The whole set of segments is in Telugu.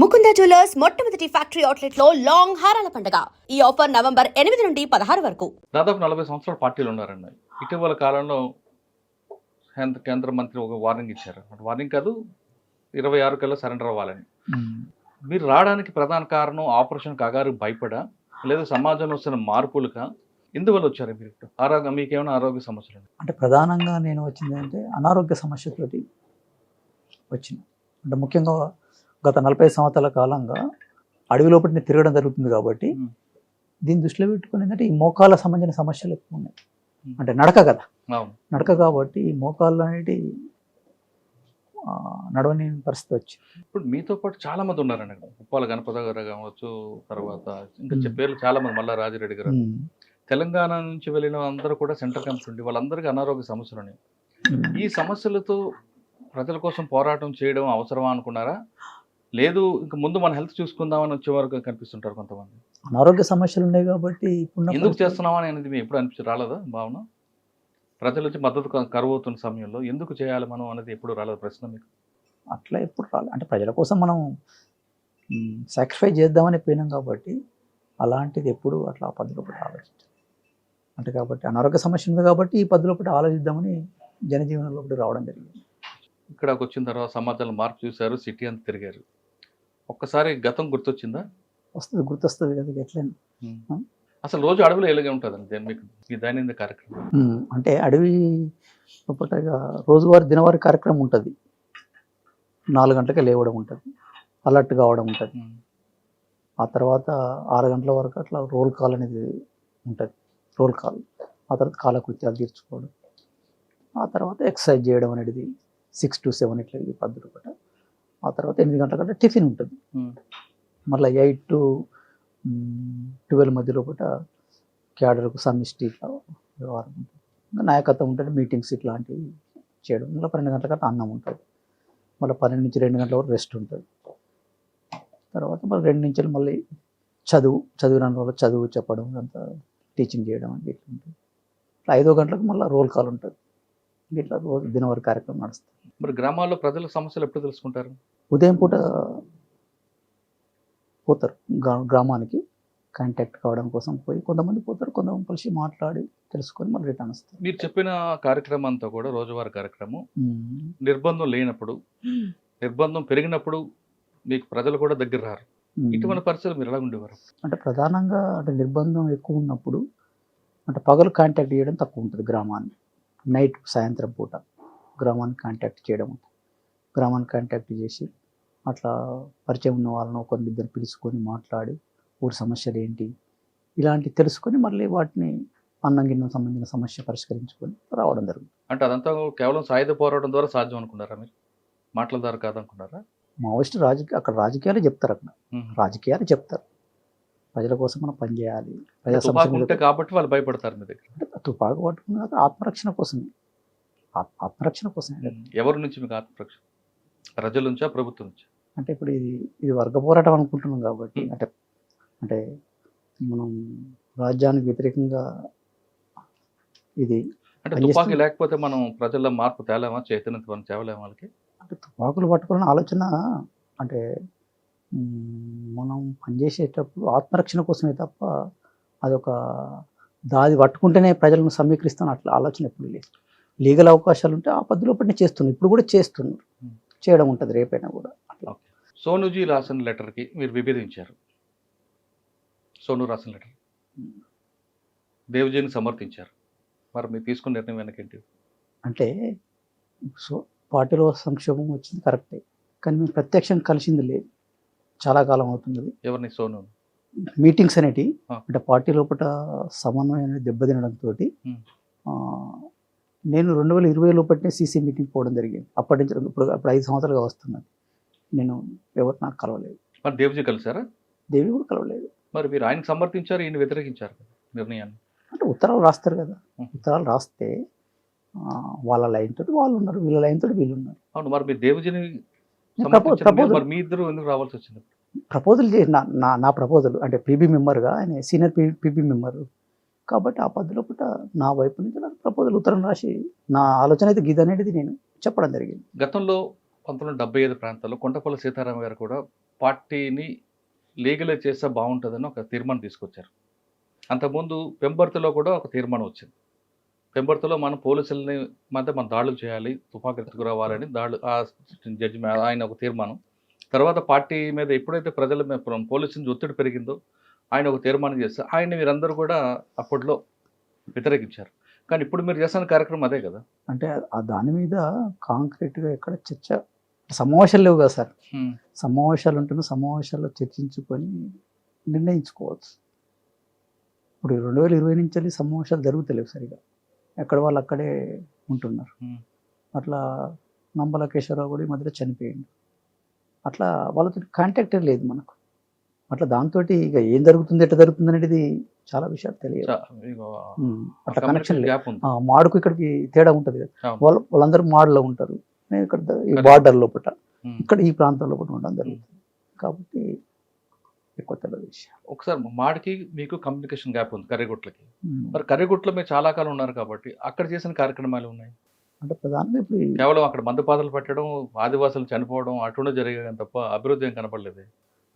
ముకుంద జ్యువెలర్స్ మొట్టమొదటి ఫ్యాక్టరీ అవుట్లెట్లో లాంగ్ హారాల పండుగ. ఈ ఆఫర్ నవంబర్ ఎనిమిది నుండి పదహారు వరకు. దాదాపు నలభై సంవత్సరాల పార్టీలు ఉన్నారండి. ఇటీవల కాలంలో కేంద్ర మంత్రి ఒక వార్నింగ్ ఇచ్చారు. వార్నింగ్ కాదు ఇరవై ఆరు కల్లా సరెండర్ అవ్వాలని. మీరు రావడానికి ప్రధాన కారణం ఆపరేషన్ కాగారు భయపడా లేదా సమాజంలో వస్తున్న మార్పులుగా ఎందువల్ల వచ్చారు మీరు ఇప్పుడు. ఆరోగ్య మీకేమైనా ఆరోగ్య సమస్యలు? అంటే ప్రధానంగా నేను వచ్చింది అంటే అనారోగ్య సమస్యతోటి వచ్చిన అంటే ముఖ్యంగా గత నలభై సంవత్సరాల కాలంగా అడవి లోపల నేను తిరగడం జరుగుతుంది కాబట్టి. దీన్ని దృష్టిలో పెట్టుకుని ఏంటంటే ఈ మోకాళ్ళ సంబంధించిన సమస్యలు ఎక్కువ ఉన్నాయి. అంటే నడక కదా నడక కాబట్టి ఈ మోకాళ్ళు అనేటి నడవని పరిస్థితి వచ్చింది ఇప్పుడు మీతో పాటు చాలా మంది ఉన్నారండి. ఉప్పాల గణపతి గారు కావచ్చు తర్వాత ఇంకా పేర్లు చాలా మంది మల్లా రాజిరెడ్డి గారు. తెలంగాణ నుంచి వెళ్ళిన అందరూ కూడా సెంటర్ క్యాంప్స్ ఉండి వాళ్ళందరికీ అనారోగ్య సమస్యలు ఉన్నాయి. ఈ సమస్యలతో ప్రజల కోసం పోరాటం చేయడం అవసరమా అనుకున్నారా లేదు ఇంకా ముందు మన హెల్త్ చూసుకుందామని వచ్చే వరకు కనిపిస్తుంటారు కొంతమంది. అనారోగ్య సమస్యలు ఉన్నాయి కాబట్టి ఇప్పుడున్న ఎందుకు చేస్తున్నామని అనేది మీ ఎప్పుడు అనిపించి రాలేదా భావన? ప్రజల నుంచి మద్దతు క- కరువు అవుతున్న సమయంలో ఎందుకు చేయాలి మనం అనేది ఎప్పుడు రాలేదు ప్రశ్న మీకు? అట్లా ఎప్పుడు రాలి. అంటే ప్రజల కోసం మనం సాక్రిఫై చేద్దామని పోయినాం కాబట్టి అలాంటిది ఎప్పుడు అట్లా ఆ పద్ధతిలో పట్టి ఆలోచించాలి అంటే కాబట్టి అనారోగ్య సమస్య ఉంది కాబట్టి ఈ పద్ధతిలో పట్టి ఆలోచిద్దామని జనజీవనంలో రావడం జరిగింది. ఇక్కడికి వచ్చిన తర్వాత సమాజంలో మార్పు చూశారు సిటీ అంతా తిరిగారు. ఒక్కసారి గతం గుర్తొచ్చిందా? వస్తుంది గుర్తొస్తుంది కదా ఎట్లా అసలు రోజు అడవిలో ఎలాగే ఉంటుందండి? దాని మీకు ఈ దైనందిన కార్యక్రమం. అంటే అడవి రోజువారీ దినవారీ కార్యక్రమం ఉంటుంది. నాలుగు గంటలకే లేవడం ఉంటుంది. అలర్ట్ కావడం ఉంటుంది. ఆ తర్వాత ఆరు గంటల వరకు అట్లా రోల్ కాల్ అనేది ఉంటుంది. Roll call. ఆ తర్వాత కాలకృత్యాలు తీర్చుకోవడం. ఆ తర్వాత ఎక్సర్సైజ్ చేయడం అనేది సిక్స్ టు సెవెన్ ఇట్లా ఈ పద్ధతి ఒకటి ఆ తర్వాత ఎనిమిది గంటల కంటే టిఫిన్ ఉంటుంది. మళ్ళీ ఎయిట్ టు ట్వెల్వ్ మధ్యలో పూట క్యాడర్కు సమిష్టి ఇట్లా వ్యవహారం ఉంటుంది. ఇంకా నాయకత్వం ఉంటుంది మీటింగ్స్ ఇట్లాంటివి చేయడం. మళ్ళీ పన్నెండు గంటల కంటే అన్నం ఉంటుంది. మళ్ళీ పన్నెండు నుంచి రెండు గంటల వరకు రెస్ట్ ఉంటుంది. తర్వాత మళ్ళీ రెండు నుంచి మళ్ళీ చదువు చదువురాని వాళ్ళు చదువు చెప్పడం అంతా టీచింగ్ చేయడం అని ఇట్లా ఉంటుంది. ఇట్లా ఐదో గంటలకు మళ్ళీ రోల్ కాల్ ఉంటుంది. ఇట్లా రోజు దినవారి కార్యక్రమం నడుస్తుంది. మరి గ్రామాల్లో ప్రజల సమస్యలు ఎప్పుడు తెలుసుకుంటారు? ఉదయం పూట పోతారు గ్రా- గ్రామానికి. కాంటాక్ట్ కావడం కోసం పోయి కొంతమంది పోతారు కొంతమంది కలిసి మాట్లాడి తెలుసుకొని మళ్ళీ రిటర్న్ వస్తారు. మీరు చెప్పిన కార్యక్రమం అంతా కూడా రోజువారీ కార్యక్రమం. నిర్బంధం లేనప్పుడు నిర్బంధం పెరిగినప్పుడు మీకు ప్రజలు కూడా దగ్గర రారు. ఇటువంటి పరిస్థితులు మీరు ఎలా ఉండేవారు? అంటే ప్రధానంగా అంటే నిర్బంధం ఎక్కువ ఉన్నప్పుడు అంటే పగలు కాంటాక్ట్ చేయడం తక్కువ ఉంటుంది గ్రామాన్ని. నైట్ సాయంత్రం పూట. గ్రామాన్ని కాంటాక్ట్ చేయడం గ్రామాన్ని కాంటాక్ట్ చేసి అట్లా పరిచయం ఉన్న వాళ్ళని ఒకరిని ఇద్దరు పిలుచుకొని మాట్లాడి ఊరి సమస్యలు ఏంటి ఇలాంటి తెలుసుకొని మళ్ళీ వాటిని అన్నం గిన్నం సంబంధించిన సమస్య పరిష్కరించుకొని రావడం జరుగుతుంది. అంటే అదంతా కేవలం సాయుధ పోరాటం ద్వారా సాధ్యం అనుకున్నారా మీరు? మాటల ద్వారా కాదనుకున్నారా? మావోయిస్ట్ రాజకీయ అక్కడ రాజకీయాలు చెప్తారు అక్కడ. రాజకీయాలు చెప్తారు. ప్రజల కోసం మనం పనిచేయాలి. ప్రజా మీద కాబట్టి వాళ్ళు భయపడతారు మీ దగ్గర. తుపాకు పట్టుకున్నాక ఆత్మరక్షణ కోసమే. ఆత్మరక్షణ కోసమే ఎవరి నుంచి మీకు ఆత్మరక్షణ? ప్రజల నుంచా ప్రభుత్వం నుంచా? అంటే ఇప్పుడు ఇది ఇది వర్గ పోరాటం అనుకుంటున్నాం కాబట్టి. అంటే అంటే మనం రాజ్యానికి వ్యతిరేకంగా ఇది అంటే. తుపాకీ లేకపోతే మనం ప్రజల్లో మార్పు తేలేమా? చైతన్యత మనం తేవలేమా వాళ్ళకి? అంటే తుపాకులు పట్టుకున్న ఆలోచన అంటే మనం పనిచేసేటప్పుడు ఆత్మరక్షణ కోసమే తప్ప అదొక దాది పట్టుకుంటేనే ప్రజలను సమీకరిస్తాను అట్లా ఆలోచన ఎప్పుడు లేదు. లీగల్ అవకాశాలు ఉంటే ఆ పద్ధతిలో పట్టిన చేస్తున్నారు. ఇప్పుడు కూడా చేస్తున్నారు. Hmm. చేయడం ఉంటుంది రేపైనా కూడా. అట్లా. సోనుజీ రాసిన లెటర్కి మీరు విభేదించారు. సోను రాసిన లెటర్. దేవ్జీని సమర్థించారు. మరి మీరు తీసుకున్న నిర్ణయం వెనకేంటి? అంటే సో పార్టీలో సంక్షోభం వచ్చింది కరెక్టే. కానీ మేము ప్రత్యక్షంగా కలిసింది లేదు. చాలా కాలం అవుతుంది. ఎవరిని? సోను. మీటింగ్స్ అనేటి. అంటే పార్టీ లోపల సమన్వయం అనేది దెబ్బతినడంతో Hmm. నేను రెండు వేల ఇరవై లోపలనే సీసీ మీటింగ్ పోవడం జరిగింది. అప్పటి నుంచి ఇప్పుడు అప్పుడు ఐదు సంవత్సరాలుగా వస్తున్నాను నేను ఎవరు నాకు కలవలేదు. మరి దేవ్జీ కలిసారా దేవి కూడా కలవలేదు. మరి మీరు ఆయనకు సమర్థించారు ఈయన వ్యతిరేకించారు నిర్ణయాన్ని? అంటే ఉత్తరాలు రాస్తారు కదా. ఉత్తరాలు రాస్తే వాళ్ళ లైన్ తోటి వాళ్ళు ఉన్నారు. వీళ్ళ లైన్ తోటి వీళ్ళు ఉన్నారు. అవును మరి మీరు దేవ్జీని మీరు- మీ ఇద్దరు ఎందుకు రావాల్సి వచ్చింది? ప్రపోజల్ చేసి నా నా నా ప్రపోజల్. అంటే పీబీ మెంబర్గా ఆయన సీనియర్ పీ పీబీ మెంబర్. కాబట్టి ఆ పద్ధతిలో పూట నా వైపు నుంచి నాకు ప్రపోజల్ ఉత్తరం రాసి నా ఆలోచన అయితే గీత అనేది నేను చెప్పడం జరిగింది. గతంలో పంతొమ్మిది వందల డెబ్బై ఐదు ప్రాంతాల్లో కొండపల్లి సీతారామ గారు కూడా పార్టీని లీగలైజ్ చేస్తే బాగుంటుందని ఒక తీర్మానం తీసుకొచ్చారు. అంతకుముందు పెంబర్తిలో కూడా ఒక తీర్మానం వచ్చింది. పెంబర్తిలో మనం పోలీసులని మధ్య మనం దాడులు చేయాలి తుపాకీలకు రావాలని దాడులు ఆ జడ్జి ఆయన ఒక తీర్మానం. తర్వాత పార్టీ మీద ఎప్పుడైతే ప్రజల మీద పోలీసుల నుంచి ఒత్తిడి పెరిగిందో ఆయన ఒక తీర్మానం చేస్తే ఆయన మీరందరూ కూడా అప్పట్లో వ్యతిరేకించారు. కానీ ఇప్పుడు మీరు చేస్తున్న కార్యక్రమం అదే కదా? అంటే ఆ దాని మీద కాంక్రీట్గా ఎక్కడ చర్చ సమావేశాలు లేవు కదా సార్. సమావేశాలు ఉంటున్న సమావేశాల్లో చర్చించుకొని నిర్ణయించుకోవచ్చు. ఇప్పుడు రెండు వేల ఇరవై నుంచి వెళ్ళి సమావేశాలు జరుగుతలేవు సరిగా. ఎక్కడ వాళ్ళు అక్కడే ఉంటున్నారు. అట్లా నంబల కేశవరావు కూడా ఈ మధ్యలో చనిపోయింది అట్లా వాళ్ళతో కాంటాక్టే లేదు మనకు. అట్లా దాంతో ఇక ఏం జరుగుతుంది ఎట్లా జరుగుతుంది అనేది చాలా విషయాలు తెలియదు. అట్లా కనెక్షన్ మాడుకు ఇక్కడికి తేడా ఉంటుంది కదా. వాళ్ళు వాళ్ళందరూ మాడులో ఉంటారు నేను ఇక్కడ ఈ. బార్డర్ లోపల. ఇక్కడ ఈ ప్రాంతం లోపల ఉండడం జరుగుతుంది కాబట్టి ఎక్కువ తెలియదు విషయం ఒకసారి మాడికి మీకు కమ్యూనికేషన్ గ్యాప్ ఉంది కర్రీగుట్లకి. మరి కర్రీగుట్లో మీరు చాలా కాలం ఉన్నారు కాబట్టి అక్కడ చేసిన కార్యక్రమాలు ఉన్నాయి అంటే ప్రధానంగా ఇప్పుడు కేవలం అక్కడ మందుపాతలు పెట్టడం ఆదివాసులు చనిపోవడం అటుండే జరిగాయి తప్ప అభివృద్ధి ఏం కనపడలేదు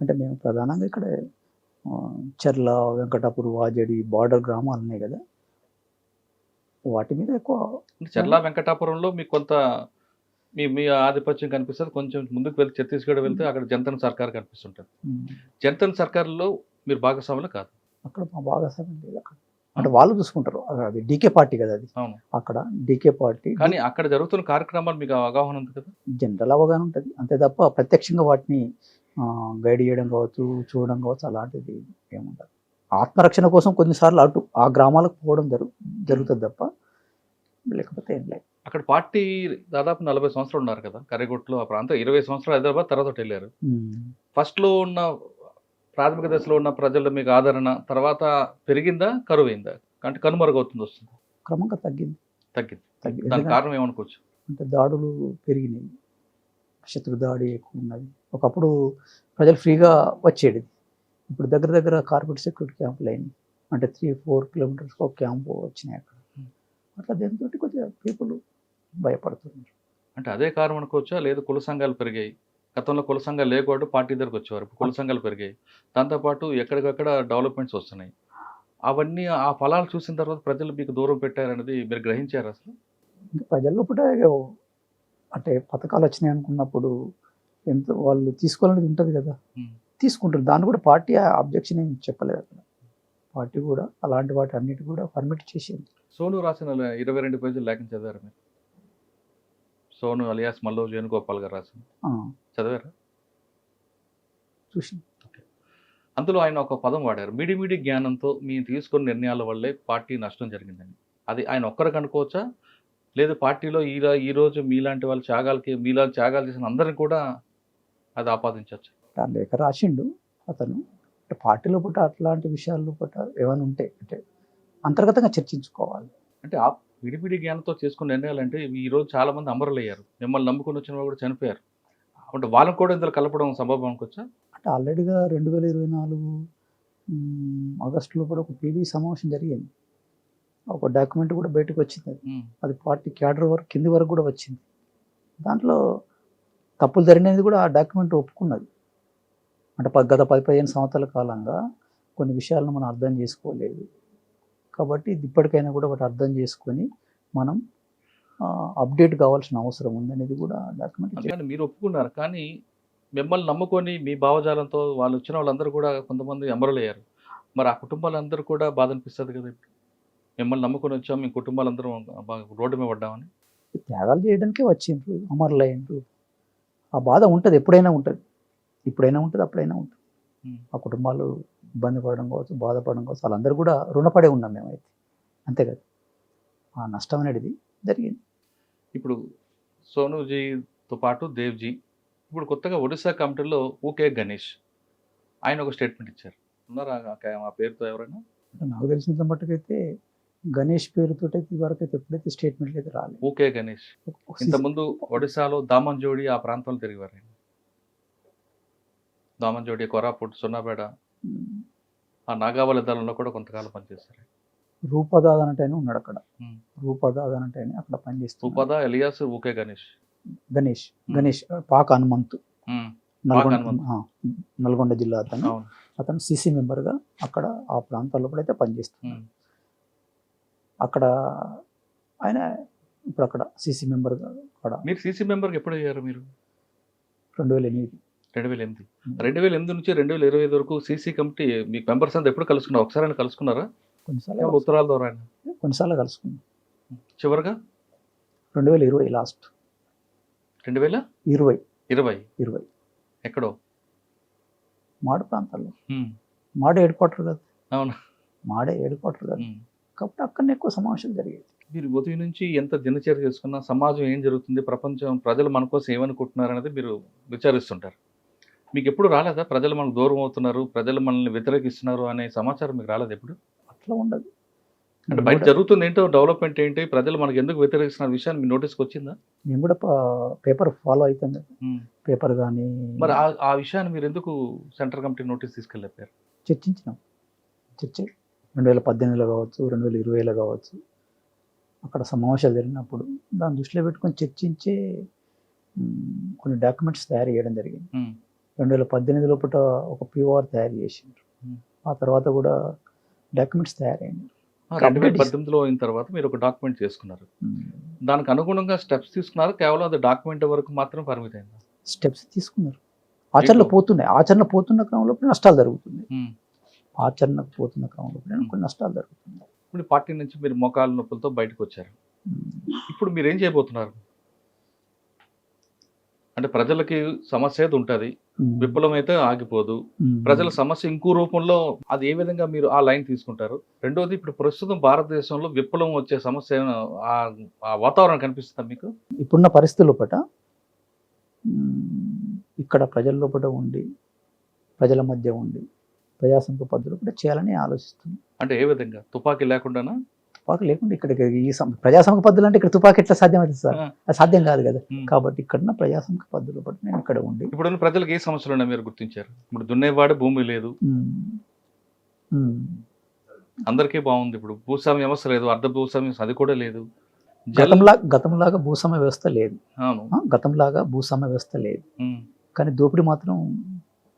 అంటే మేము ప్రధానంగా ఇక్కడ చెర్ల వెంకటాపూర్ వాజడి బార్డర్ గ్రామాలు ఉన్నాయి కదా. వాటి మీద ఎక్కువ చర్ల వెంకటాపురంలో మీకు కొంత మీ మీ ఆధిపత్యం కనిపిస్తుంది. కొంచెం ముందుకు వెళ్తే ఛత్తీస్గఢ్ వెళ్తే అక్కడ జంతన్ సర్కార్ కనిపిస్తుంటుంది. జంతన్ సర్కార్లో మీరు భాగస్వాములు కాదు. అక్కడ మా భాగస్వామ్యం లేదు అక్కడ. అంటే వాళ్ళు చూసుకుంటారు. అది- డీకే పార్టీ కదా అది. అక్కడ డీకే పార్టీ కానీ అక్కడ జరుగుతున్న కార్యక్రమాలు మీకు అవగాహన ఉంది కదా? జనరల్ అవగాహన ఉంటుంది. అంతే తప్ప ప్రత్యక్షంగా వాటిని గైడ్ చేయడం కావచ్చు చూడడం కావచ్చు అలాంటిది ఏముండదు. ఆత్మరక్షణ కోసం కొన్నిసార్లు అటు ఆ గ్రామాలకు పోవడం జరుగు జరుగుతుంది తప్ప లేకపోతే ఏం లేదు. అక్కడ పార్టీ దాదాపు నలభై సంవత్సరాలు ఉన్నారు కదా కర్రీగుట్లో ఆ ప్రాంతం. ఇరవై సంవత్సరాలు హైదరాబాద్ తర్వాత వెళ్ళారు. ఫస్ట్లో ఉన్న ప్రాథమిక దశలో ఉన్న ప్రజల్లో మీకు ఆదరణ తర్వాత పెరిగిందా కరువైందా? అంటే కనుమరుగవుతుంది వస్తుంది. క్రమంగా తగ్గింది. తగ్గింది. తగ్గింది దానికి ఎందుకంటే కారణం ఏమనుకోవచ్చు? అంటే దాడులు పెరిగినాయి. శత్రు దాడి ఎక్కువ ఉన్నది. ఒకప్పుడు ప్రజలు ఫ్రీగా వచ్చేది. ఇప్పుడు దగ్గర దగ్గర కార్పొరేట్ సెక్యూరిటీ క్యాంపులు అయినాయి. అంటే త్రీ ఫోర్ కిలోమీటర్స్ ఒక క్యాంపు వచ్చినాయి అక్కడ. అట్లా దీంతో కొద్దిగా పీపుల్ భయపడుతున్నారు. అంటే అదే కారణం అనుకోవచ్చా? లేదు కుల సంఘాలు పెరిగాయి. గతంలో కుల సంఘాలు లేకూడదు పార్టీ దగ్గరకు వచ్చేవారు. కుల సంఘాలు పెరిగాయి. దాంతోపాటు ఎక్కడికక్కడ డెవలప్మెంట్స్ వస్తున్నాయి. అవన్నీ ఆ ఫలాలు చూసిన తర్వాత ప్రజలు మీకు దూరం పెట్టారనేది మీరు గ్రహించారు అసలు? ఇంకా ప్రజల లోపల అంటే పథకాలు వచ్చినాయి అనుకున్నప్పుడు ఎంత వాళ్ళు తీసుకోవాలనేది ఉంటుంది కదా. తీసుకుంటారు. దాన్ని కూడా పార్టీ అబ్జెక్షన్ ఏం చెప్పలేదు అక్కడ. పార్టీ కూడా అలాంటి వాటి అన్నిటి కూడా పర్మిట్ చేసింది. సోను రాసిన ఇరవై రెండు పేజీలు లేఖను చదివారు మీరు? సోను అలియాస్ మల్లో వేణుగోపాల్ గారు రాసింది. చదివారా? చూసి అందులో ఆయన ఒక పదం వాడారు. మిడిమిడి జ్ఞానంతో మేము తీసుకున్న నిర్ణయాల వల్లే పార్టీ నష్టం జరిగిందని. అది ఆయన ఒక్కరికి అనుకోవచ్చా? లేదు పార్టీలో ఈ రా- ఈ రోజు మీలాంటి వాళ్ళ త్యాగాలకి మీలా త్యాగాలు చేసిన అందరిని కూడా అది ఆపాదించవచ్చు. ఆ లేఖ రాసిండు అతను. అంటే పార్టీలో పుట్ట అట్లాంటి విషయాల్లో పుట్ట ఏమైనా ఉంటే అంటే అంతర్గతంగా చర్చించుకోవాలి. అంటే ఆ విడివిడి జ్ఞానంతో చేసుకున్న నిర్ణయాలు అంటే ఈ రోజు చాలా మంది అమరులయ్యారు. మిమ్మల్ని నమ్ముకుని వచ్చిన వాళ్ళు కూడా చనిపోయారు. అంటే వాళ్ళని కూడా ఇందులో కలపడం సంభవం అనుకోవచ్చా? అంటే ఆల్రెడీగా రెండు వేల ఇరవై నాలుగు ఆగస్టులో కూడా ఒక పీబీ సమావేశం జరిగింది. ఒక డాక్యుమెంట్ కూడా బయటకు వచ్చింది అది. పార్టీ క్యాడర్ వరకు కింది వరకు కూడా వచ్చింది. దాంట్లో తప్పులు జరిగినది కూడా ఆ డాక్యుమెంట్ ఒప్పుకున్నది. అంటే గత పది పదిహేను సంవత్సరాల కాలంగా కొన్ని విషయాలను మనం అర్థం చేసుకోలేదు. కాబట్టి ఇది ఇప్పటికైనా కూడా వాటి అర్థం చేసుకొని మనం అప్డేట్ కావాల్సిన అవసరం ఉందనేది కూడా డాక్యుమెంట్ మీరు ఒప్పుకున్నారు. కానీ మిమ్మల్ని నమ్ముకొని మీ భావజాలంతో వాళ్ళు వచ్చిన వాళ్ళందరూ కూడా కొంతమంది అమరులయ్యారు. మరి ఆ కుటుంబాలందరూ కూడా బాధ అనిపిస్తుంది కదా ఇప్పుడు? మిమ్మల్ని నమ్ముకొని వచ్చాం మీ కుటుంబాలందరూ రోడ్డు మీద పడ్డామని. త్యాగాలు చేయడానికే వచ్చిండ్రు అమరులైండ్రు ఆ బాధ ఉంటుంది ఎప్పుడైనా ఉంటుంది. ఇప్పుడైనా ఉంటుంది అప్పుడైనా ఉంటుంది. ఆ కుటుంబాలు ఇబ్బంది పడడం కావచ్చు బాధపడడం కావచ్చు వాళ్ళందరూ కూడా రుణపడే ఉన్నాం మేమైతే అంతే కదా? ఆ నష్టం అనేది జరిగింది. ఇప్పుడు సోనుజీతో పాటు దేవ్జీ ఇప్పుడు కొత్తగా ఒడిశా కమిటీలో ఊకే గణేష్ ఆయన ఒక స్టేట్మెంట్ ఇచ్చారు. ఉన్నారా? ఆ పేరుతో ఎవరైనా? నాకు తెలిసినంత మట్టుకైతే గణేష్ పేరుతో వరకు అయితే ఎప్పుడైతే స్టేట్మెంట్లు అయితే రాలేదు. ఊకే గణేష్. ఇంతకుముందు ఒడిశాలో దామంజోడి ఆ ప్రాంతంలో తిరిగారు ఆయన. దామంజోడి కొరాపుట్ సున్నాపేట ఆ నాగావళి దళంలో కూడా కొంతకాలం పనిచేస్తారు రూపదాద్ ఆయన ఉన్నాడు అక్కడ. రూపదాద్ ఆయన అక్కడ పనిచేస్తున్నాడు. ఉపద ఎలియాస్ ఊకే గణేష్. గణేష్. గణేష్ పాక హనుమంతు. నల్గొండ నల్గొండ జిల్లా అతను. అతను సిసి మెంబర్గా అక్కడ ఆ ప్రాంతాల్లో కూడా అయితే పనిచేస్తున్నాడు. అక్కడ ఆయన ఇప్పుడు అక్కడ సిసి మెంబర్గా అక్కడ మీరు సీసీ మెంబర్కి ఎప్పుడు అయ్యారు మీరు? రెండు వేల ఎనిమిది. రెండు వేల ఎనిమిది. రెండు వేల ఎనిమిది నుంచి రెండు వేల ఇరవై ఐదు వరకు సీసీ కమిటీ మీకు మెంబర్స్ అంతా ఎప్పుడు కలుసుకున్నారు? ఒకసారి అయినా కలుసుకున్నారా? కొన్నిసార్లు ఉత్తరాల ద్వారా? కొన్నిసార్లు కలుసుకున్నాం. చివరిగా? రెండు వేల ఇరవై లాస్ట్. రెండు వేల ఇరవై. ఇరవై. ఇరవై. ఎక్కడో? మాడు ప్రాంతాల్లో. మాడే హెడ్ క్వార్టర్ కదా. అవును. మాడే హెడ్ క్వార్టర్ కదా. కాబట్టి అక్కడనే ఎక్కువ సమావేశాలు జరిగేది మీరు ఉదయం నుంచి ఎంత దినచర్య చేసుకున్నా సమాజం ఏం జరుగుతుంది ప్రపంచం ప్రజలు మన కోసం ఏమనుకుంటున్నారు అనేది మీరు విచారిస్తుంటారు. మీకు ఎప్పుడు రాలేదా? ప్రజలు మనకు దూరం అవుతున్నారు ప్రజలు మనల్ని వ్యతిరేకిస్తున్నారు అనే సమాచారం మీకు రాలేదు ఎప్పుడు? అట్లా ఉండదు. అంటే బయట జరుగుతుంది ఏంటో డెవలప్మెంట్ ఏంటి ప్రజలు మనకి ఎందుకు వ్యతిరేకిస్తున్న విషయాన్ని మీ నోటీస్కి వచ్చిందా? మేము కూడా పేపర్ ఫాలో అవుతాం కదా. పేపర్ కానీ మరి ఆ ఆ విషయాన్ని మీరు ఎందుకు సెంట్రల్ కమిటీ నోటీస్ తీసుకెళ్ళారు చర్చించినాం. చర్చ రెండు వేల పద్దెనిమిదిలో కావచ్చు రెండు వేల ఇరవైలో కావచ్చు అక్కడ సమావేశాలు జరిగినప్పుడు దాన్ని దృష్టిలో పెట్టుకొని చర్చించే కొన్ని డాక్యుమెంట్స్ తయారు చేయడం జరిగింది. రెండు వేల పద్దెనిమిది లోపల ఒక పిఓఆర్ తయారు చేసిండ్రు. ఆ తర్వాత కూడా డాక్యుమెంట్స్ తయారైంది. రెండు వేల పద్దెనిమిదిలో అయిన తర్వాత మీరు ఒక డాక్యుమెంట్ చేసుకున్నారు. దానికి అనుగుణంగా స్టెప్స్ తీసుకున్నారు కేవలం అది డాక్యుమెంట్ వరకు మాత్రం పరిమితమైంది? స్టెప్స్ తీసుకున్నారు. ఆచరణ పోతున్నాయి. ఆచరణ పోతున్న క్రమంలో నష్టాలు జరుగుతున్నాయి. ఉమ్. ఆచరణ పోతున్న క్రమంలో కొన్ని నష్టాలు జరుగుతున్నాయి ఇప్పుడు పార్టీ నుంచి మీరు మోకాలు నొప్పులతో బయటకు వచ్చారు Hmm. ఇప్పుడు మీరు ఏం చేయబోతున్నారు అంటే ప్రజలకి సమస్య ఏది ఉంటుంది Hmm. విప్లవం అయితే ఆగిపోదు Hmm. ప్రజల సమస్య ఇంకో రూపంలో అది ఏ విధంగా మీరు ఆ లైన్ తీసుకుంటారు రెండోది ఇప్పుడు ప్రస్తుతం భారతదేశంలో విప్లవం వచ్చే సమస్య ఆ- వాతావరణం కనిపిస్తుందా మీకు ఇప్పుడున్న పరిస్థితుల లోపట మ్, ఇక్కడ ప్రజల లోపల ఉండి ప్రజల మధ్య ఉండి ప్రజాసంఘ పద్ధతులు కూడా చేయాలని ఆలోచిస్తుంది అంటే ఏ విధంగా? తుపాకీ లేకుండానా? తుపాకీ లేకుండా ఇక్కడ ఈ ప్రజాసంఘ పద్ధతులు అంటే ఇక్కడ తుపాకీ ఎట్లా సాధ్యమవుతుంది సార్. అది సాధ్యం కాదు కదా. కాబట్టి ఇక్కడున్న ప్రజాసంఘ పద్ధతులు బట్టి నేను ఇక్కడ ఉండి ఇప్పుడున్న ప్రజలకు ఏ సమస్యలు ఉన్నాయి మీరు గుర్తించారు? ఇప్పుడు దున్నేవాడు భూమి లేదు. అందరికీ బాగుంది ఇప్పుడు. భూస్వామ్య వ్యవస్థ లేదు. అర్ధ భూస్వామ్యం అది కూడా లేదు. గతంలా గతంలాగా భూస్వామ్య వ్యవస్థ లేదు. గతంలాగా భూస్వామ్య వ్యవస్థ లేదు. కానీ దోపిడీ మాత్రం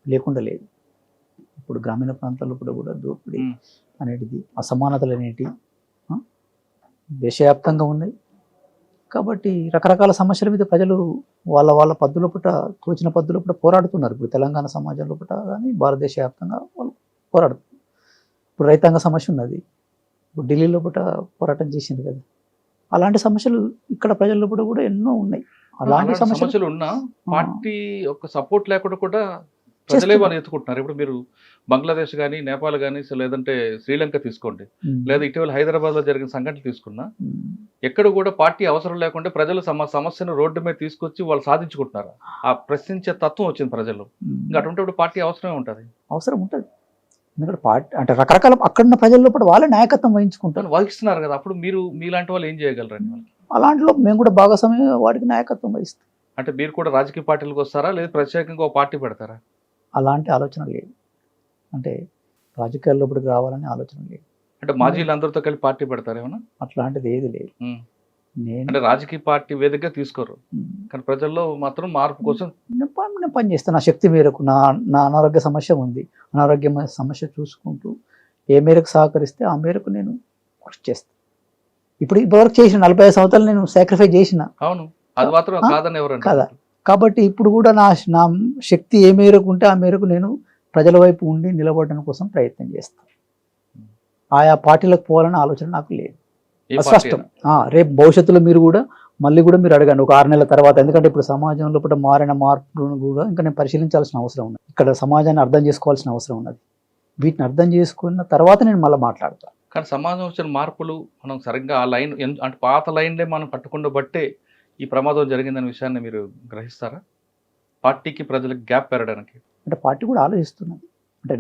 లేకుండా లేదు. ఇప్పుడు గ్రామీణ ప్రాంతాల్లో కూడా కూడా దోపిడీ. అనేటిది అసమానతలు అనేటి దేశవ్యాప్తంగా ఉన్నాయి. కాబట్టి రకరకాల సమస్యల మీద ప్రజలు వాళ్ళ వాళ్ళ పద్ధతుల పుట తోచిన పద్ధతుల పుట పోరాడుతున్నారు. ఇప్పుడు తెలంగాణ సమాజంలో పుట కానీ భారతదేశ వ్యాప్తంగా వాళ్ళు పోరాడుతున్నారు ఇప్పుడు రైతాంగ సమస్య ఉన్నది. ఇప్పుడు ఢిల్లీలో పుట పోరాటం చేసింది కదా. అలాంటి సమస్యలు ఇక్కడ ప్రజల్లో కూడా ఎన్నో ఉన్నాయి. అలాంటి సమస్యలు ఉన్నా పార్టీ యొక్క సపోర్ట్ లేకుండా కూడా ప్రజలే. వాళ్ళు ఎత్తుకుంటున్నారు ఇప్పుడు మీరు బంగ్లాదేశ్ కానీ నేపాల్ కానీ లేదంటే శ్రీలంక తీసుకోండి. లేదా ఇటీవల హైదరాబాద్లో జరిగిన సంఘటన తీసుకున్నా. ఎక్కడ కూడా పార్టీ అవసరం లేకుండా ప్రజలు సమ సమస్యను రోడ్డు మీద తీసుకొచ్చి వాళ్ళు సాధించుకుంటున్నారు? ఆ ప్రశ్నించే తత్వం వచ్చింది ప్రజలు ఇంకా అటువంటిప్పుడు పార్టీ అవసరమే ఉంటుంది. అవసరం ఉంటుంది. ఎందుకంటే పార్టీ అంటే రకరకాల అక్కడున్న ప్రజల్లో కూడా వాళ్ళే నాయకత్వం వహించుకుంటారు. వహిస్తున్నారు కదా. అప్పుడు మీరు మీలాంటి వాళ్ళు ఏం చేయగలరండి వాళ్ళు అలాంటిలో మేము కూడా భాగస్వామ్యం వాడికి నాయకత్వం వహిస్తాం. అంటే మీరు కూడా రాజకీయ పార్టీలకు వస్తారా? లేదా ప్రత్యేకంగా ఒక పార్టీ పెడతారా? అలాంటి ఆలోచన లేదు. అంటే రాజకీయాల్లో ఇప్పటికి రావాలనే ఆలోచన లేదు. అంటే మాజీలు అందరితో కలిపి పార్టీ పెడతారా ఏమన్నా? అట్లాంటిది ఏది లేదు. నేను అంటే రాజకీయ పార్టీ వేదికగా తీసుకోరు. కానీ ప్రజల్లో మాత్రం మార్పు కోసం నేను పని చేస్తాను. నా శక్తి మేరకు నా నా అనారోగ్య సమస్య ఉంది. అనారోగ్య సమస్య చూసుకుంటూ ఏ మేరకు సహకరిస్తే ఆ మేరకు నేను కృషి చేస్తాను ఇప్పుడు ఇప్పటివరకు చేసిన నలభై ఐదు సంవత్సరాలు నేను సాక్రిఫైస్ చేసిన. అవును. అది మాత్రం? కాదని ఎవరు కదా. కాబట్టి ఇప్పుడు కూడా నా నా శక్తి ఏ మేరకు ఉంటే ఆ మేరకు నేను ప్రజల వైపు ఉండి నిలబడడం కోసం ప్రయత్నం చేస్తాను. ఆయా పార్టీలకు పోవాలనే ఆలోచన నాకు లేదు. స్పష్టం. రేపు భవిష్యత్తులో మీరు కూడా మళ్ళీ కూడా మీరు అడగండి. ఒక ఆరు నెలల తర్వాత ఎందుకంటే ఇప్పుడు సమాజంలో కూడా మారిన మార్పులను కూడా ఇంకా నేను పరిశీలించాల్సిన అవసరం ఉన్నది. ఇక్కడ సమాజాన్ని అర్థం చేసుకోవాల్సిన అవసరం ఉన్నది. వీటిని అర్థం చేసుకున్న తర్వాత నేను మళ్ళీ మాట్లాడతాను. కానీ సమాజం వచ్చిన మార్పులు మనం సరిగ్గా ఆ లైన్ అంటే పాత లైన్లే మనం పట్టుకుండా బట్టే ఈ ప్రమాదం జరిగిందనే విషయాన్ని మీరు గ్రహిస్తారా? పార్టీకి ప్రజలకు గ్యాప్ పెరగడానికి? అంటే పార్టీ కూడా ఆలోచిస్తున్నది. అంటే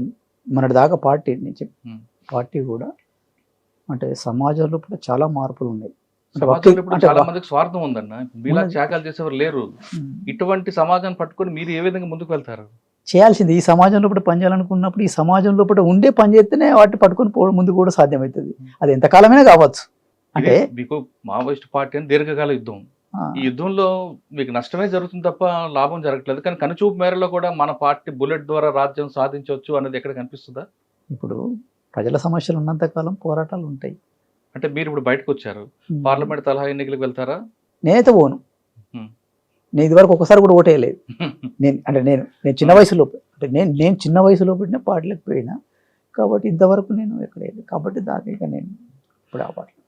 మొన్నటి దాకా పార్టీ నుంచి. పార్టీ కూడా అంటే సమాజంలో కూడా చాలా మార్పులు ఉన్నాయి. చాలా మందికి స్వార్థం ఉందన్న. మీలా. త్యాగాలు చేసేవారు లేరు. ఇటువంటి సమాజాన్ని పట్టుకొని మీరు ఏ విధంగా ముందుకు వెళ్తారు? చేయాల్సింది ఈ సమాజంలో కూడా పనిచేయాలనుకున్నప్పుడు ఈ సమాజంలో కూడా ఉండే పని చేస్తేనే వాటిని పట్టుకొని ముందు కూడా సాధ్యమవుతుంది. అది ఎంతకాలమైనా కావచ్చు. అంటే మీకు మావోయిస్ట్ పార్టీ అని దీర్ఘకాల యుద్ధం. ఈ యుద్ధంలో మీకు నష్టమే జరుగుతుంది తప్ప లాభం జరగట్లేదు. కానీ కనుచూపు మేరలో కూడా మన పార్టీ బుల్లెట్ ద్వారా రాజ్యం సాధించవచ్చు అనేది ఎక్కడ కనిపిస్తుందా? ఇప్పుడు ప్రజల సమస్యలు ఉన్నంత కాలం పోరాటాలు ఉంటాయి. అంటే మీరు ఇప్పుడు బయటకు వచ్చారు. పార్లమెంట్ తలహా ఎన్నికలకు వెళ్తారా? నేనైతే పోను. నేను ఇదివరకు ఒకసారి కూడా ఓటేయలేదు. నేను అంటే నేను నేను చిన్న వయసులో అంటే నేను నేను చిన్న వయసులో పుట్టిన పాటలకు పోయినా. కాబట్టి ఇంతవరకు నేను ఎక్కడ. కాబట్టి ఇక నేను ఇప్పుడు ఆ పాటలు